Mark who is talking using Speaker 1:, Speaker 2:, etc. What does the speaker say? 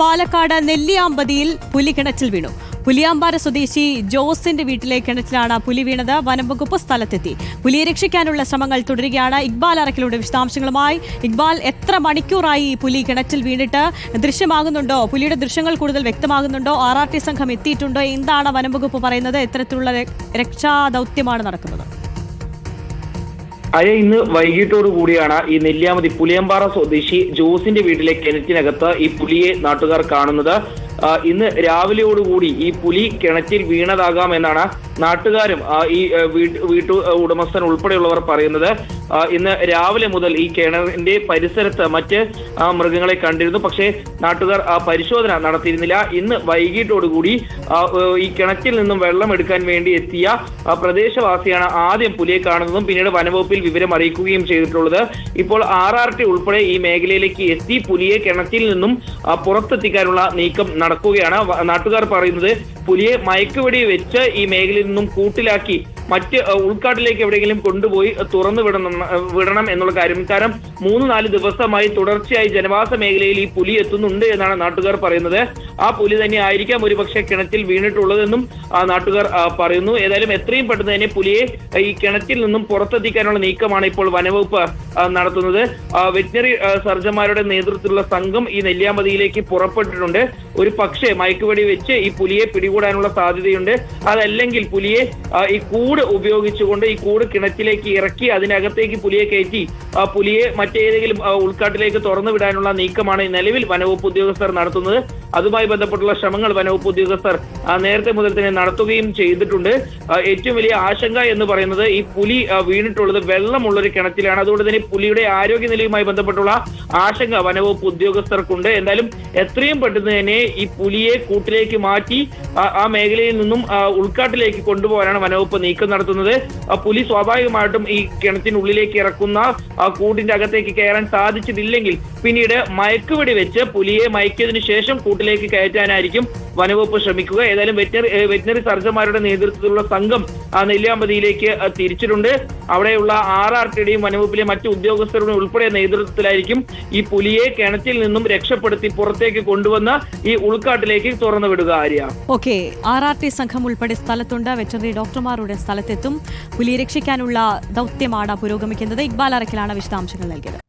Speaker 1: പാലക്കാട് നെല്ലിയാമ്പതിയിൽ പുലി കിണറ്റിൽ വീണു. പുലിയാമ്പാറ സ്വദേശി ജോസിന്റെ വീട്ടിലെ കിണറ്റിലാണ് പുലി വീണത്. വനംവകുപ്പ് സ്ഥലത്തെത്തി. പുലിയെ രക്ഷിക്കാനുള്ള ശ്രമങ്ങൾ തുടരുകയാണ്. ഇക്ബാൽ അറക്കിലൂടെ വിശദാംശങ്ങളുമായി. ഇക്ബാൽ എത്ര മണിക്കൂറായി പുലി കിണറ്റിൽ വീണിട്ട്? ദൃശ്യമാകുന്നുണ്ടോ? പുലിയുടെ ദൃശ്യങ്ങൾ കൂടുതൽ വ്യക്തമാകുന്നുണ്ടോ? ആർ ആർ ടി സംഘം എത്തിയിട്ടുണ്ടോ? എന്താണ് വനംവകുപ്പ് പറയുന്നത്? എത്തരത്തിലുള്ള രക്ഷാദൌത്യമാണ് രക്ഷാ നടക്കുന്നത്.
Speaker 2: അയ ഇന്ന് വൈകിട്ടോടു കൂടിയാണ് ഈ നെല്ലിയാമതി പുലിയമ്പാറ സ്വദേശി ജോസിന്റെ വീട്ടിലെ കിണറ്റിനകത്ത് ഈ പുലിയെ നാട്ടുകാർ കാണുന്നത്. ഇന്ന് രാവിലെയോടുകൂടി ഈ പുലി കിണറ്റിൽ വീണതാകാം എന്നാണ് നാട്ടുകാരും ഈ വീട്ടു ഉടമസ്ഥൻ ഉൾപ്പെടെയുള്ളവർ പറയുന്നത്. ഇന്ന് രാവിലെ മുതൽ ഈ കിണറിന്റെ പരിസരത്ത് മറ്റ് മൃഗങ്ങളെ കണ്ടിരുന്നു. പക്ഷേ നാട്ടുകാർ പരിശോധന നടത്തിയിരുന്നില്ല. ഇന്ന് വൈകിട്ടോടുകൂടി ഈ കിണറ്റിൽ നിന്നും വെള്ളം എടുക്കാൻ വേണ്ടി എത്തിയ പ്രദേശവാസിയാണ് ആദ്യം പുലിയെ കാണുന്നതും പിന്നീട് വനവകുപ്പിൽ വിവരം അറിയിക്കുകയും ചെയ്തിട്ടുള്ളത്. ഇപ്പോൾ ആർ ആർ ടി ഉൾപ്പെടെ ഈ മേഖലയിലേക്ക് എത്തി പുലിയെ കിണറ്റിൽ നിന്നും പുറത്തെത്തിക്കാനുള്ള നീക്കം നടക്കുകയാണ്. നാട്ടുകാർ പറയുന്നത് പുലിയെ മയക്കുവെടി വെച്ച് ഈ മേഖലയിൽ നിന്നും കൂട്ടിലാക്കി. മറ്റ് ഉൾക്കാട്ടിലേക്ക് എവിടെയെങ്കിലും കൊണ്ടുപോയി തുറന്നു വിടണം വിടണം എന്നുള്ള കാര്യം. കാരണം മൂന്ന് നാല് ദിവസമായി തുടർച്ചയായി ജനവാസ മേഖലയിൽ ഈ പുലി എത്തുന്നുണ്ട് എന്നാണ് നാട്ടുകാർ പറയുന്നത്. ആ പുലി തന്നെ ആയിരിക്കാം ഒരുപക്ഷെ കിണറ്റിൽ വീണിട്ടുള്ളതെന്നും നാട്ടുകാർ പറയുന്നു. ഏതായാലും എത്രയും പെട്ടെന്ന് തന്നെ പുലിയെ ഈ കിണറ്റിൽ നിന്നും പുറത്തെത്തിക്കാനുള്ള നീക്കമാണ് ഇപ്പോൾ വനവകുപ്പ് നടത്തുന്നത്. വെറ്റിനറി സർജന്മാരുടെ നേതൃത്വത്തിലുള്ള സംഘം ഈ നെല്ലിയാമ്പതിയിലേക്ക് പുറപ്പെട്ടിട്ടുണ്ട്. ഒരു പക്ഷേ മയക്കുവെടി വെച്ച് ഈ പുലിയെ പിടികൂടാനുള്ള സാധ്യതയുണ്ട്. അതല്ലെങ്കിൽ പുലിയെ ഈ ഈ കൂട് ഉപയോഗിച്ചുകൊണ്ട് ഈ കൂട് കിണറ്റിലേക്ക് ഇറക്കി അതിനകത്തേക്ക് പുലിയെ കയറ്റി പുലിയെ മറ്റേതെങ്കിലും ഉൾക്കാട്ടിലേക്ക് തുറന്നു വിടാനുള്ള നീക്കമാണ് നിലവിൽ വനവകുപ്പ് ഉദ്യോഗസ്ഥർ നടത്തുന്നത്. അതുമായി ബന്ധപ്പെട്ടുള്ള ശ്രമങ്ങൾ വനവകുപ്പ് ഉദ്യോഗസ്ഥർ നേരത്തെ മുതൽ തന്നെ നടത്തുകയും ചെയ്തിട്ടുണ്ട്. ഏറ്റവും വലിയ ആശങ്ക എന്ന് പറയുന്നത് ഈ പുലി വീണിട്ടുള്ളത് വെള്ളമുള്ളൊരു കിണറ്റിലാണ്. അതുകൊണ്ട് തന്നെ പുലിയുടെ ആരോഗ്യനിലയുമായി ബന്ധപ്പെട്ടുള്ള ആശങ്ക വനവകുപ്പ് ഉദ്യോഗസ്ഥർക്കുണ്ട്. എന്തായാലും എത്രയും പെട്ടെന്ന് തന്നെ ഈ പുലിയെ കൂട്ടിലേക്ക് മാറ്റി ആ- മേഖലയിൽ നിന്നും ഉൾക്കാട്ടിലേക്ക് കൊണ്ടുപോകാനാണ് വനവകുപ്പ് നീക്കം നടത്തുന്നത്. പുലി സ്വാഭാവികമായിട്ടും ഈ കിണറ്റിനുള്ളിലേക്ക് ഇറക്കുന്ന കൂട്ടിന്റെ അകത്തേക്ക് കയറാൻ സാധിച്ചിട്ടില്ലെങ്കിൽ പിന്നീട് മയക്കുവെടി വെച്ച് പുലിയെ മയക്കിയതിനു ശേഷം കൂട്ടിലേക്ക് കയറ്റാനായിരിക്കും വനവകുപ്പ് ശ്രമിക്കുക. ഏതായാലും വെറ്റിനറി വെറ്റിനറി സർജന്മാരുടെ നേതൃത്വത്തിലുള്ള സംഘം നെല്ലിയാമ്പതിയിലേക്ക് തിരിച്ചിട്ടുണ്ട്. അവിടെയുള്ള ആർ ആർ ടിയുടെയും വനവകുപ്പിലെ മറ്റു ഉദ്യോഗസ്ഥരുടെയും ഉൾപ്പെടെ നേതൃത്വത്തിലായിരിക്കും ഈ പുലിയെ കിണറ്റിൽ നിന്നും രക്ഷപ്പെടുത്തി പുറത്തേക്ക് കൊണ്ടുവന്ന് ഈ ഉൾക്കാട്ടിലേക്ക് തുറന്നു വിടുക Arya.
Speaker 1: Okay R R T സംഘം ഉൾപ്പെടെ സ്ഥലത്തുണ്ട്. വെറ്ററിനറി ഡോക്ടർമാരുടെ സ്ഥലത്തെത്തും. പുലിയെ രക്ഷിക്കാനുള്ള ദൗത്യമാണ് പുരോഗമിക്കുന്നത്. ഇക്ബാൽ അറക്കലാണ് വിശദാംശങ്ങൾ നൽകിയത്.